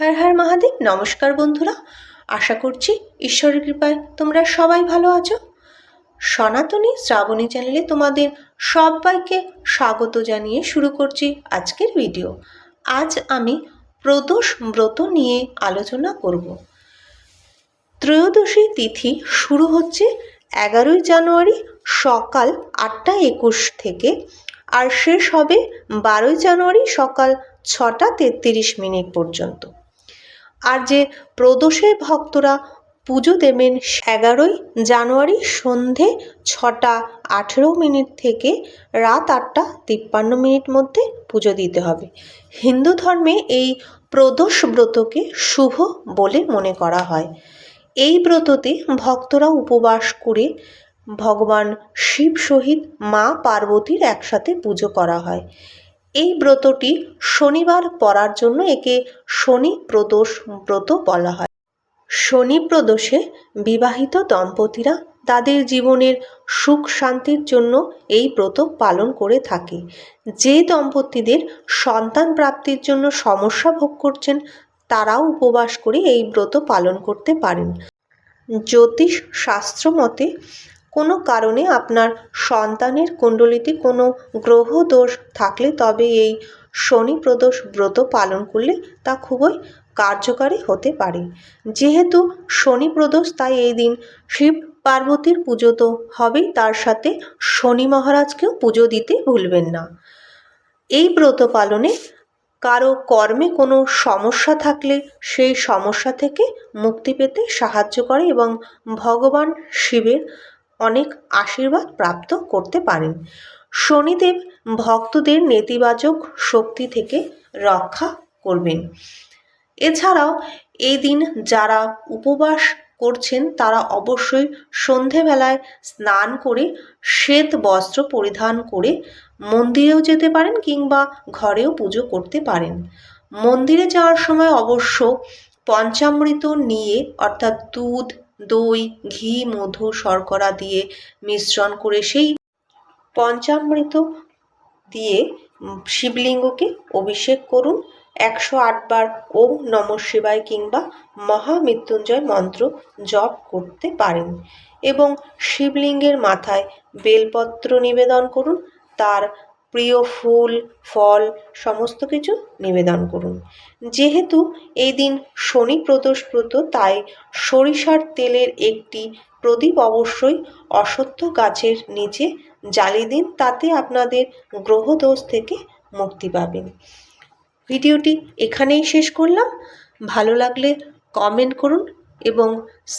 হর হর মহাদেব, নমস্কার বন্ধুরা। আশা করছি ঈশ্বরের কৃপায় তোমরা সবাই ভালো আছো। সনাতনী শ্রাবণী চ্যানেলে তোমাদের সবাইকে স্বাগত জানিয়ে শুরু করছি আজকের ভিডিও। আজ আমি প্রদোষ ব্রত নিয়ে আলোচনা করব। ত্রয়োদশী তিথি শুরু হচ্ছে এগারোই জানুয়ারি সকাল আটটা একুশ থেকে আর শেষ হবে বারোই জানুয়ারি সকাল ছটা তেত্রিশ মিনিট পর্যন্ত। আর যে প্রদোষে ভক্তরা পুজো দেবেন এগারোই জানুয়ারি সন্ধে ছটা আঠেরো মিনিট থেকে রাত আটটা তিপ্পান্ন মিনিট মধ্যে পুজো দিতে হবে। হিন্দু ধর্মে এই প্রদোষ ব্রতকে শুভ বলে মনে করা হয়। এই ব্রততে ভক্তরা উপবাস করে ভগবান শিব সহিত মা পার্বতীর একসাথে পুজো করা হয়। এই ব্রতটি শনিবার পড়ার জন্য একে শনি প্রদোষ ব্রত বলা হয়। শনি প্রদোষে বিবাহিত দম্পতিরা তাদের জীবনের সুখ শান্তির জন্য এই ব্রত পালন করে থাকে। যে দম্পতিদের সন্তান প্রাপ্তির জন্য সমস্যা ভোগ করছেন, তারাও উপবাস করে এই ব্রত পালন করতে পারেন। জ্যোতিষ শাস্ত্র মতে কোনো কারণে আপনার সন্তানের কুণ্ডলিতে কোনো গ্রহ দোষ থাকলে তবে এই শনি প্রদোষ ব্রত পালন করলে তা খুবই কার্যকারী হতে পারে। যেহেতু শনি প্রদোষ, তাই এই দিন শিব পার্বতীর পুজো তো হবেই, তার সাথে শনি মহারাজকেও পুজো দিতে ভুলবেন না। এই ব্রত পালনে কারও কর্মে কোনো সমস্যা থাকলে সেই সমস্যা থেকে মুক্তি পেতে সাহায্য করে এবং ভগবান শিবের অনেক আশীর্বাদ প্রাপ্ত করতে পারেন। শনিদেব ভক্তদের নেতিবাচক শক্তি থেকে রক্ষা করবেন। এছাড়াও এই দিন যারা উপবাস করছেন, তারা অবশ্যই সন্ধেবেলায় স্নান করে শ্বেত বস্ত্র পরিধান করে মন্দিরেও যেতে পারেন কিংবা ঘরেও পুজো করতে পারেন। মন্দিরে যাওয়ার সময় অবশ্য পঞ্চামৃত নিয়ে, অর্থাৎ দুধ দই, ঘি, মধু, শর্করা দিয়ে মিশ্রণ করে সেই পঞ্চামৃত দিয়ে শিবলিঙ্গকে অভিষেক করুন। একশো আটবার ওম নম শিবায় কিংবা মহামৃত্যুঞ্জয় মন্ত্র জপ করতে পারেন এবং শিবলিঙ্গের মাথায় বেলপত্র নিবেদন করুন। তার প্রিয় ফুল, ফল, সমস্ত কিছু নিবেদন করুন। যেহেতু এই দিন শনি প্রদোষ ব্রত তাই সরিষার তেলের একটি প্রদীপ অবশ্যই অসত্য গাছের নিচে জ্বালিয়ে দিন, তাতে আপনাদের গ্রহদোষ থেকে মুক্তি পাবেন। ভিডিওটি এখানেই শেষ করলাম। ভালো লাগলে কমেন্ট করুন এবং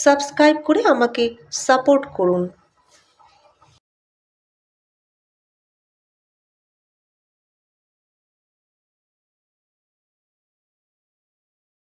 সাবস্ক্রাইব করে আমাকে সাপোর্ট করুন।